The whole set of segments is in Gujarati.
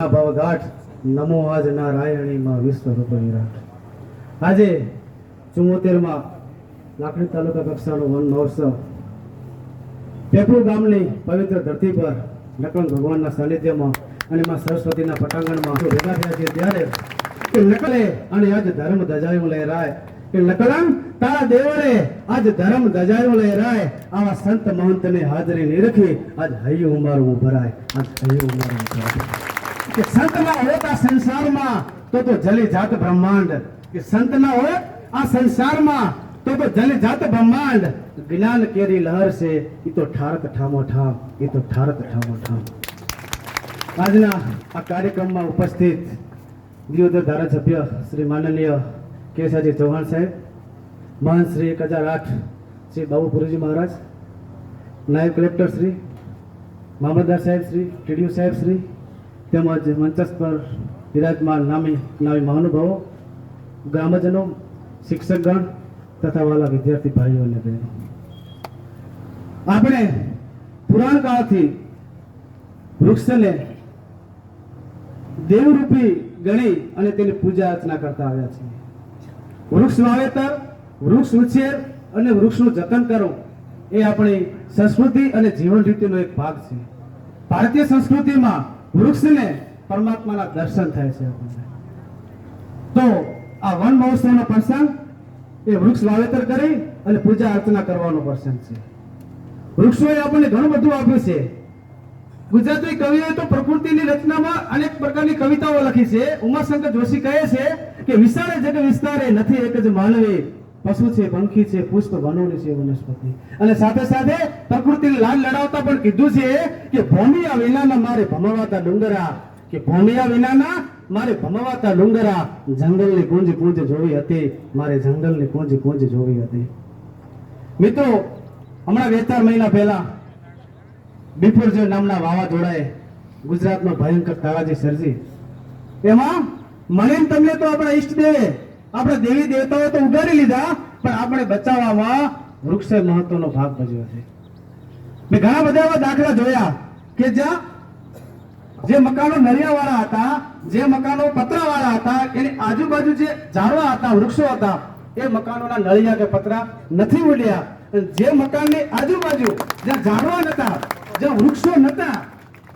આ નમો આજ નારાયણીમાં વિશ્વરૂપ વિરાટ આજે ચુમ્મોતેરમાં લાકડી તાલુકા કક્ષાનો વન મહોત્સવ. પેપડુ ગામની પવિત્ર ધરતી પર નકલ ભગવાનના સાનિધ્યમાં અને માં સરસ્વતીના પટાંગણમાં ભેગા થયા છે ત્યારે કે નકલે અને આજ ધર્મ ધજાયું લહેરાય. કે નકલમ તારા દેવરે આજ ધર્મ ધજાયું લહેરાય. આવા સંત મહંતને હાજરી નિરખી આજ હૈયું ઉમારું ભરાય આજ હૈયું ઉમારું ભરાય કે સંત ના હોત આ સંસારમાં તો તો જલી જાત બ્રહ્માંડ કે સંત ના હોત આ સંસારમાં તો તો જલી જાત બ્રહ્માંડ જ્ઞાન કેરી લહર છે ઈ તો ઠારક ઠામો ઠામ ઈ તો ઠારક ઠામો ઠામ આજના આ કાર્યક્રમમાં ઉપસ્થિત દિયોદર ધારાસભ્ય શ્રી માનનીય કેશાજી ચૌહાણ સાહેબ મહાન શ્રી એક હજાર આઠ શ્રી બાબુપુરીજી મહારાજ નાયબ કલેક્ટર શ્રી મામલતદાર સાહેબ શ્રી ટીડીયુ સાહેબ શ્રી તેમજ મંચસ પર વિરાજમાન નામી નામી મહાનુભાવો, ગ્રામજનો, શિક્ષકગણ તથા વાલા વિદ્યાર્થી ભાઈઓ અને બહેનો. આપણે પુરાણ કાળથી વૃક્ષને દેવરૂપી ગણી અને તેની પૂજા અર્ચના કરતા આવ્યા છીએ. વૃક્ષ વાવેતર, વૃક્ષ ઉછેર અને વૃક્ષનું જતન કરવું એ આપણી સંસ્કૃતિ અને જીવન રીતિનો એક ભાગ છે. ભારતીય સંસ્કૃતિમાં વૃક્ષને પરમાત્માના દર્શન થાય છે તો આ વન મહોત્સવનો પ્રસંગ, એ વૃક્ષ વાવેતર કરી અને પૂજા અર્ચના કરવાનો પ્રસંગ છે. વૃક્ષોએ આપણને ઘણું બધું આપ્યું છે. ગુજરાતી કવિઓએ તો પ્રકૃતિની રચનામાં અનેક પ્રકારની કવિતાઓ લખી છે. ઉમાશંકર જોશી કહે છે કે વિશાળે જગ વિસ્તારે નથી એક જ માનવી પશુ છે? પંખી છે, પુષ્પ, વનોની છે, વનસ્પતિ. અને સાથે સાથે પ્રકૃતિની લાલ લડાવતા પણ કીધું છે કે ભોમિયા વિનાના મારે ભમવાતા ડુંગરા, કે ભોમિયા વિનાના મારે ભમવાતા ડુંગરા જંગલની કુંજ કુંજ જોવી હતી, મારે જંગલની કુંજ કુંજ જોવી હતી. મિત્રો, હમણાં બે ચાર મહિના પહેલા બિપુરજો નામના વાવાઝોડાએ ગુજરાતમાં ભયંકર તારાજી સર્જી. એમાં મળીને તમને તો આપણા ઈષ્ટદેવે આપણા દેવી દેવતાઓ તો ઉગારી લીધા, પણ આપણે બચાવવામાં વૃક્ષે મહત્વનો ભાગ ભજવ્યો છે. મેં ઘણા બધા એવા દાખલા જોયા કે જ્યાં જે મકાનો નરિયાવાળા હતા, જે મકાનો પતરાવાળા હતા, એની આજુબાજુ જે ઝાડવા હતા, વૃક્ષો હતા, એ મકાનોના નળિયા કે પતરા નથી ઉડ્યા. જે મકાનની આજુબાજુ જ્યાં ઝાડવા નતા, જ્યાં વૃક્ષો નતા,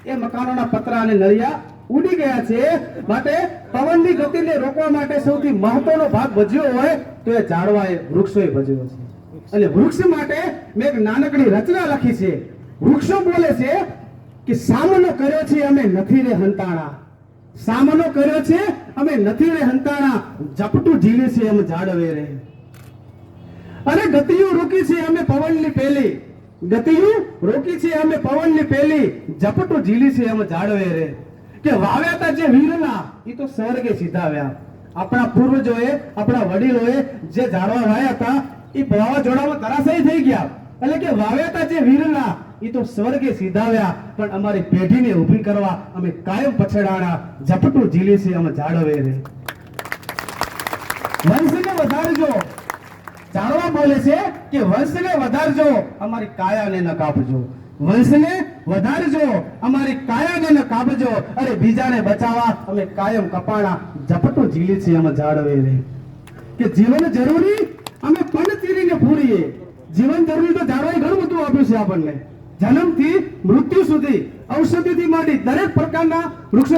એ મકાનોના પતરા અને નળિયા ઉડી ગયા છે. માટે પવનની ગતિને રોકવા માટે સૌથી મહત્વનો ભાગ ભજ્યો હોય તો એ ઝાડવાએ વૃક્ષોએ ભજ્યો છે. અને વૃક્ષ માટે મેં એક નાનકડી રચના લખી છે. વૃક્ષો બોલે છે કે સામનો કર્યો છે અમે નથી રે હંતાણા. સામનો કર્યો છે અમે નથી રે હંતાણા. ઝપટું ઝીલે છે એમ ઝાડવે રે. અરે ગતિયું રોકી છે અમે પવનની પેલી. ગતિયું રોકી છે અમે પવનની પેલી. ઝપટું ઝીલી છે એમ જાડવે રે. કે વાવ્યા હતા જે વીરના એ તો સ્વર્ગે સીધાવ્યા આપણા પૂર્વજોએ, આપણા વડીલોએ જે ઝાડવા વાયા હતા એ વાવાઝોડામાં તરાશાયી થઈ ગયા. એટલે કે વાવ્યા હતા જે વીરના એ તો સ્વર્ગે સીધાવ્યા પણ અમારી પેઢીને ઊભી કરવા અમે કાયમ પછડાણા, ઝપટું ઝીલી છે અમે જાળવે રે. વંશને વધારજો. જાણવા બોલે છે કે વંશને વધારજો. અમારી કાયાને ન કાપજો વંશને વધારજો. અમારી કાયમ એને કાપજો. અરે બીજાને બચાવવા અમે કાયમ કપાણા ઝપટું ઝીલી છીએ અમે જાળવે રે કે જીવન જરૂરી? અમે પણ ચીરીને પૂરીએ જીવન જરૂરી તો જાળવાએ ઘણું બધું આપ્યું છે આપણને. જન્મથી મૃત્યુ સુધી ઔષધિથી માંડી દરેક પ્રકારના વૃક્ષો